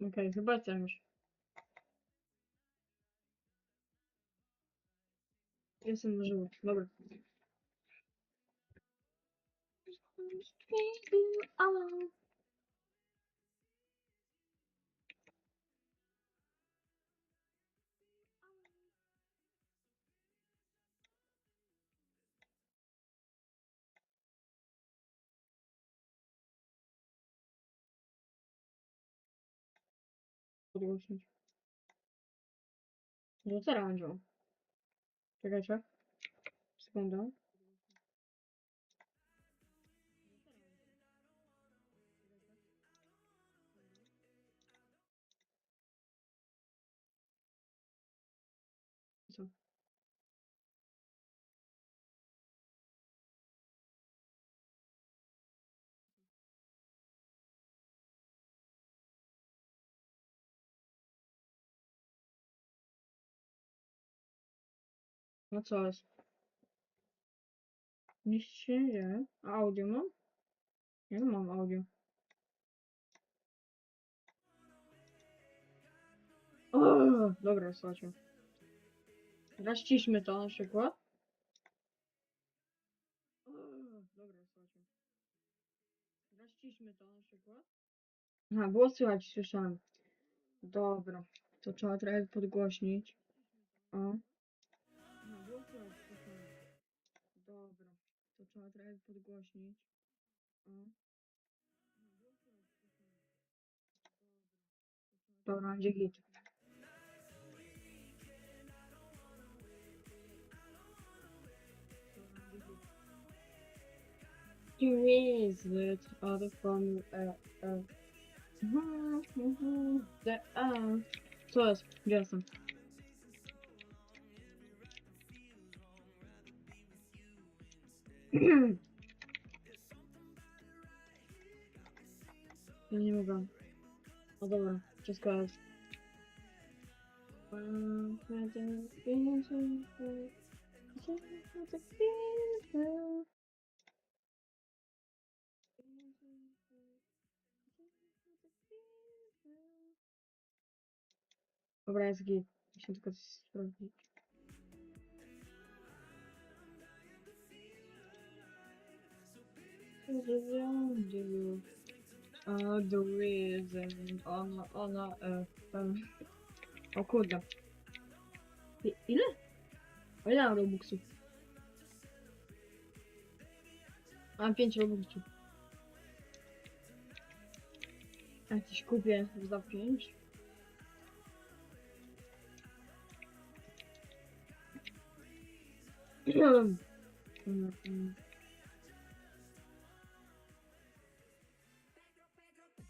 Okej, chyba jestem już. Jestem na żywo. Dobra. Podgłośnić. No co ranżą? Czekajcie. Sekundę. Co? No co jest? Nic się nie dzieje. A audio mam? Ja nie mam audio. O, dobra, słuchajcie. Ciszmy to na przykład. O, dobra, słuchajcie. Ciszmy to na przykład. Aha, było słychać, słyszałem. Dobra, to trzeba trochę podgłośnić. O. trzeba trochę podgłośnić. O. Dobra, będzie git. Is it other from The. Co jest? Gdzie jestem? Ja nie mogę. No dobra, wszystko jest. Dobra, jest git. Tylko coś sprawdzić. Uh, the reason ona, ona, e, e. O kurde. I- Ile? O ile mam robuxów? Mam 5 robuxów. A coś kupię za 5. Mm,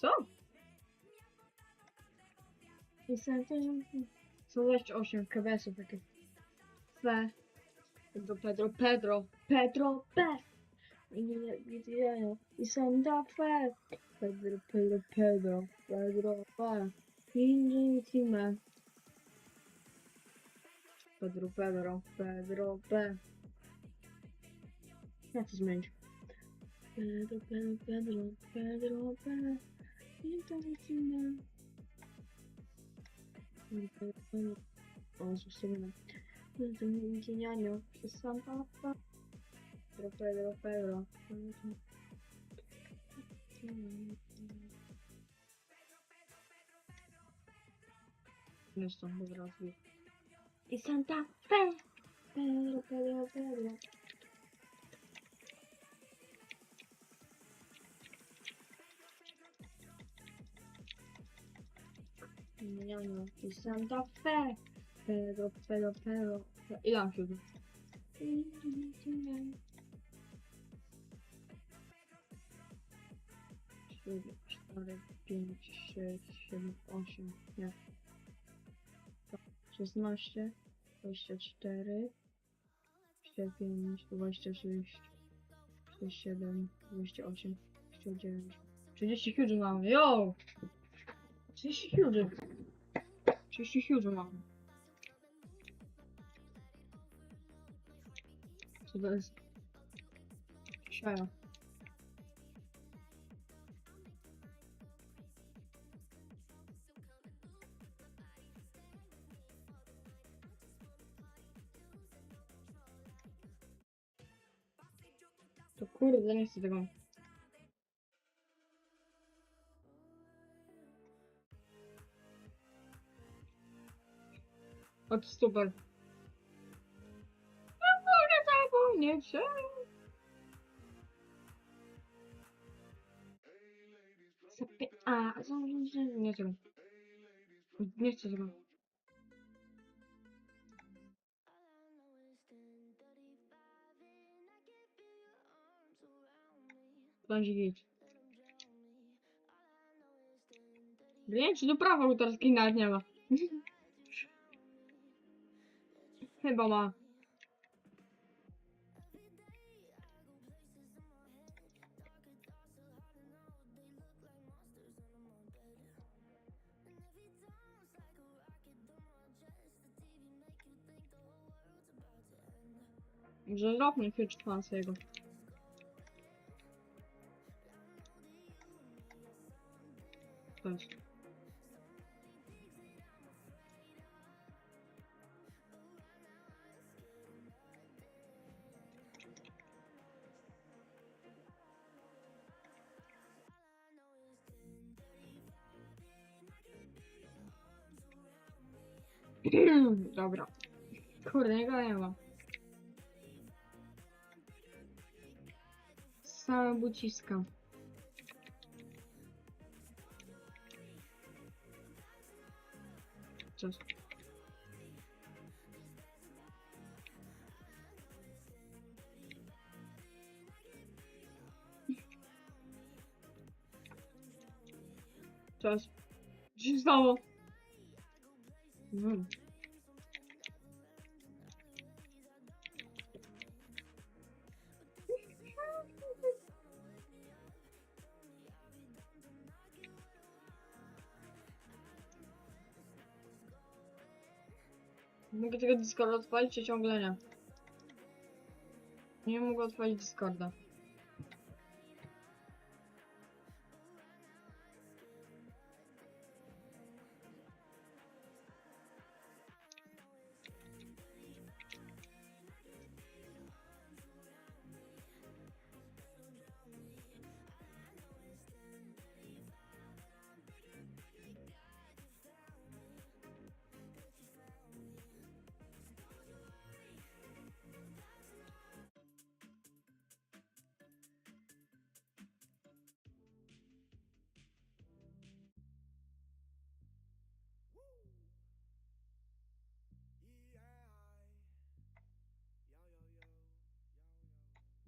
Co? Jestem 128 KBS-ów takie. Fe. Pedro, Pedro, Pedro, Pedro, Pe. Widziałem. I Santa Fe. Pedro, Pedro, Pedro, Pedro, Pe. Inżytime. Pedro, Pedro, Pedro, Pe. Jak to zmienić? Pedro, Pedro, Pedro, Pedro, siento vecina. Vamos a tengo años. Pero Pedro, Pedro. No son de Brasil. Y Santa Fe. Pedro, Pedro, Pedro. Ingeniario, i Santa Fe. Pedro, Pedro. Ile mam siódmy? Siódmy, 4, 5, 6, 7, 8, nie. 16, 24, 25, 26, 27, 28, 29, 30 huge mamy, yo! 30 huge. 30 huge mamy. Co to jest? Siara. To kurde, nie chcę tego. O, to super. Ja mogę zapomnieć się. Zapie... A, nie chcę. Nie chcę tego. Będzie git. Wiem, czy do prawa autorskiej nawet nie ma. Chyba ma. Że Huge Fans jego. Też. Dobra. Kurde, nie gadam. Same buciska. Cześć. Cześć. Co się stało? Mm. Mogę tego Discorda odpalić, czy ciągle nie? Nie mogę odpalić Discorda.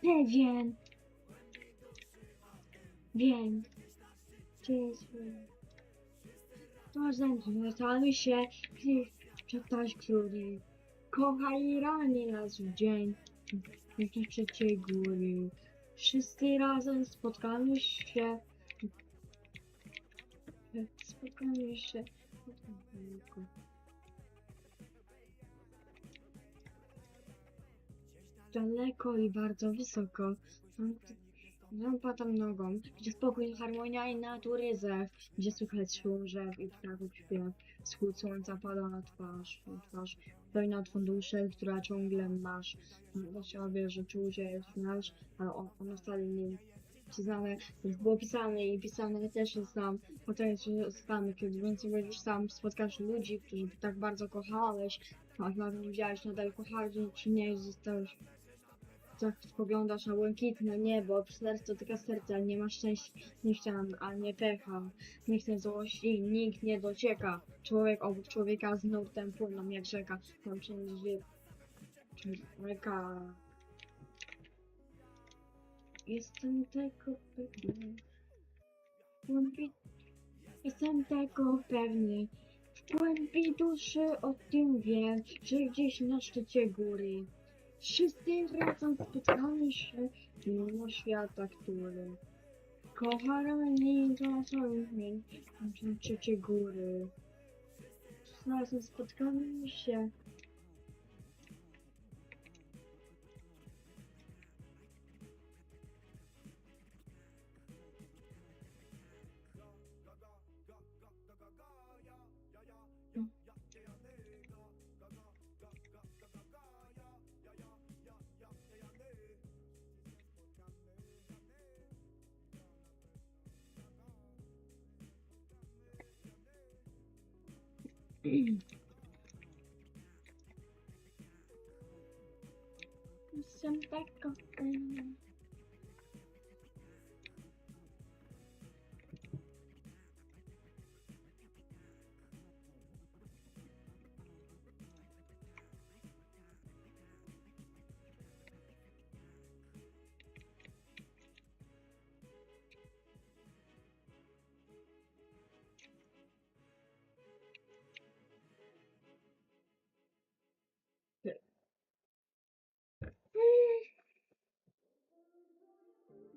pewien. Wiem. Gdzie jest mój... Razem zwracamy się, czytać, który kocha i rani nas w dzień. Do trzeciej góry. Wszyscy razem spotkamy się. Spotkamy się. Daleko i bardzo wysoko. Lampa tam nogą, gdzie spokój, harmonia i naturyzm, gdzie słychać szum drzew i ptaków śpiew. Wschód słońca pada na twarz, na twarz, pełna od funduszy, która ciągle masz. Na sobie, że czucie jest nasz, ale on, ono wcale nie pisane, więc było pisane i pisane też jest tam, potem jest stany, kiedy więcej będziesz sam spotkasz ludzi, którzy tak bardzo kochałeś, a nawet widziałeś nadal kochałeś, czy nie zostałeś tak spoglądasz na błękitne niebo, serce serce, ale nie masz szczęścia, a nie pecha. Nie złości, nikt nie docieka. Człowiek obok człowieka z nurtem płyną jak rzeka. Tam wszędzie człowieka. Jestem tego pewny. Jestem tego pewny. W głębi duszy o tym wiem, że gdzieś na szczycie góry. Wszyscy razem spotkamy się mimo świata, który kocha rani za zmień trzecie góry. Razem spotkamy się.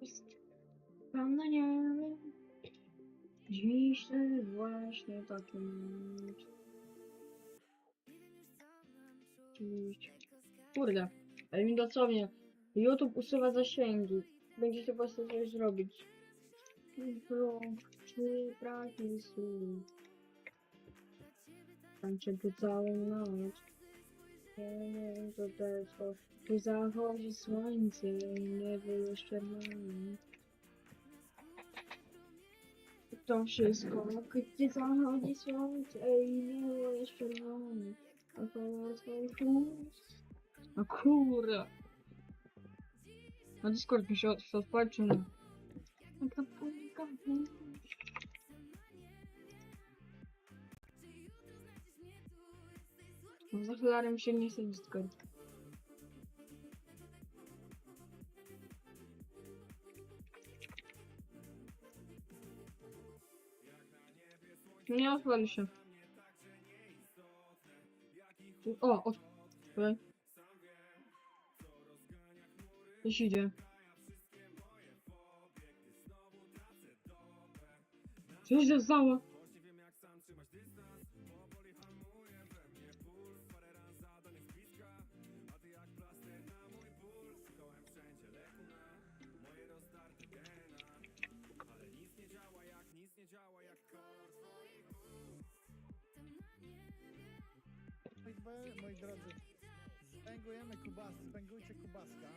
Jest pan na niebie. Dziś właśnie. Dziś. Kurde, ale mi dosłownie YouTube usuwa zasięgi. Będziecie po prostu coś zrobić. Czy braki słów. Tańczę tu całą noc. Jest, bo tu zachodzi słońce niebo jest czerwone. To wszystko, gdy zachodzi słońce i niebo jest czerwone. A ust. No kurde. Na Discord mi się od- się odpalił, czy nie? Taka. No cholerem się nie chce Discord. Nie odpali się. O, od... Okej. Coś idzie. Co się? Moi, moi drodzy, spęgujemy kubas, spęgujcie kubaska.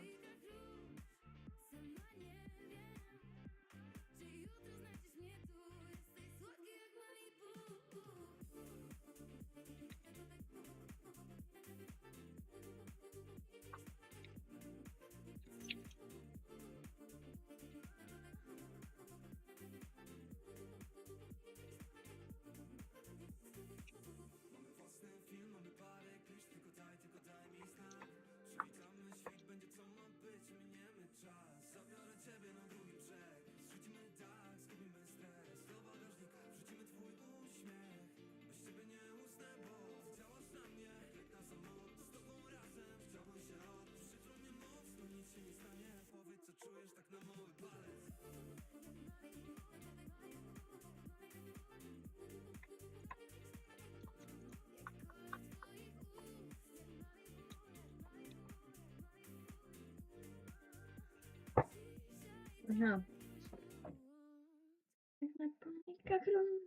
się mi stanie Powiedz co czujesz tak na mały palec Aha. Na.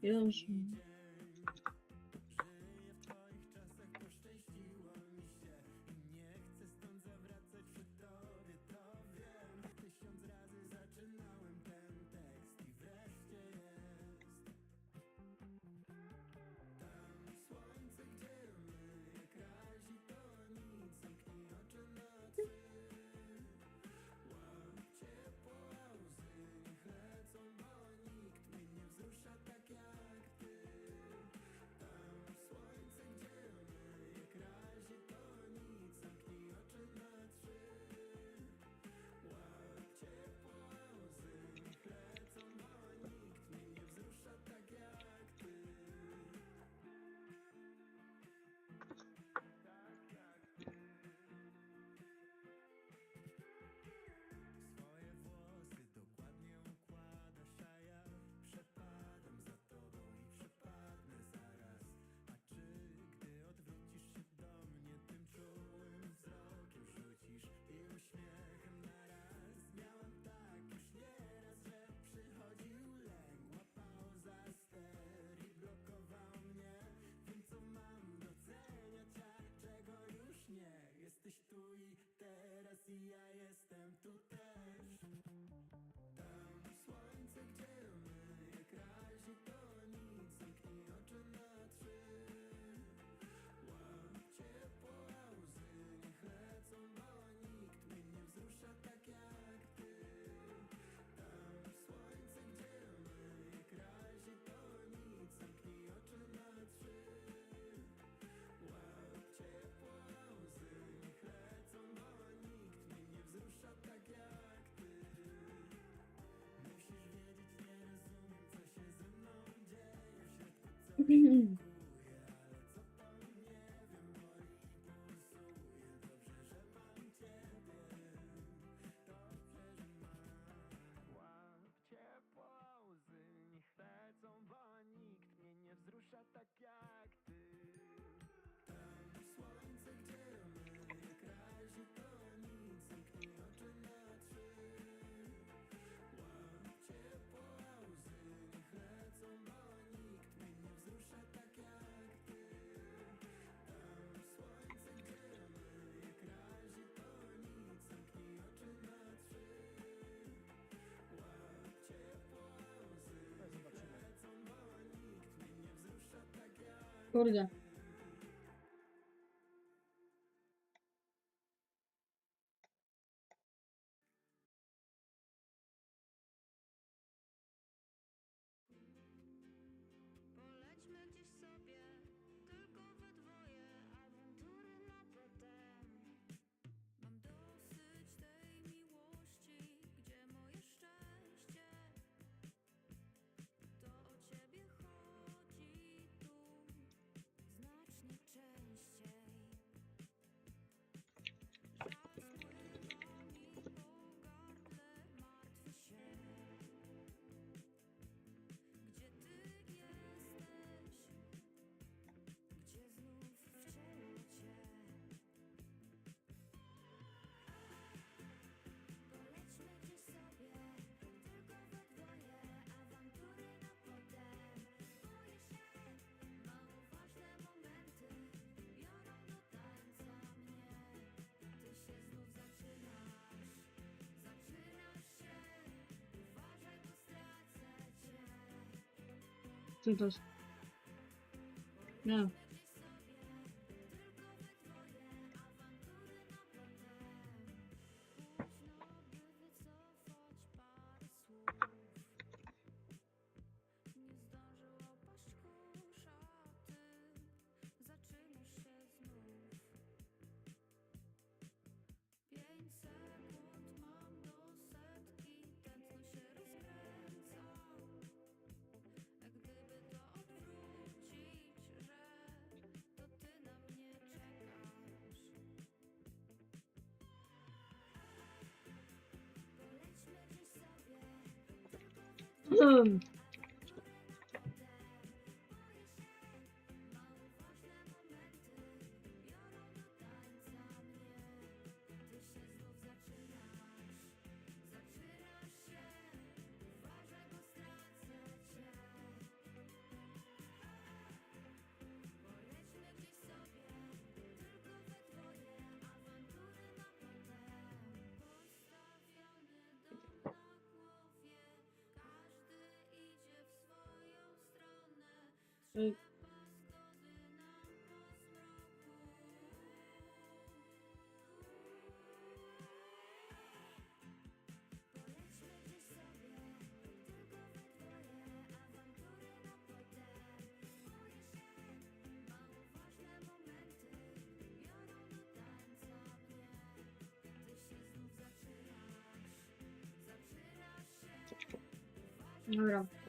别的什嗯走着。Santos. No. 嗯。Ej. Dobra.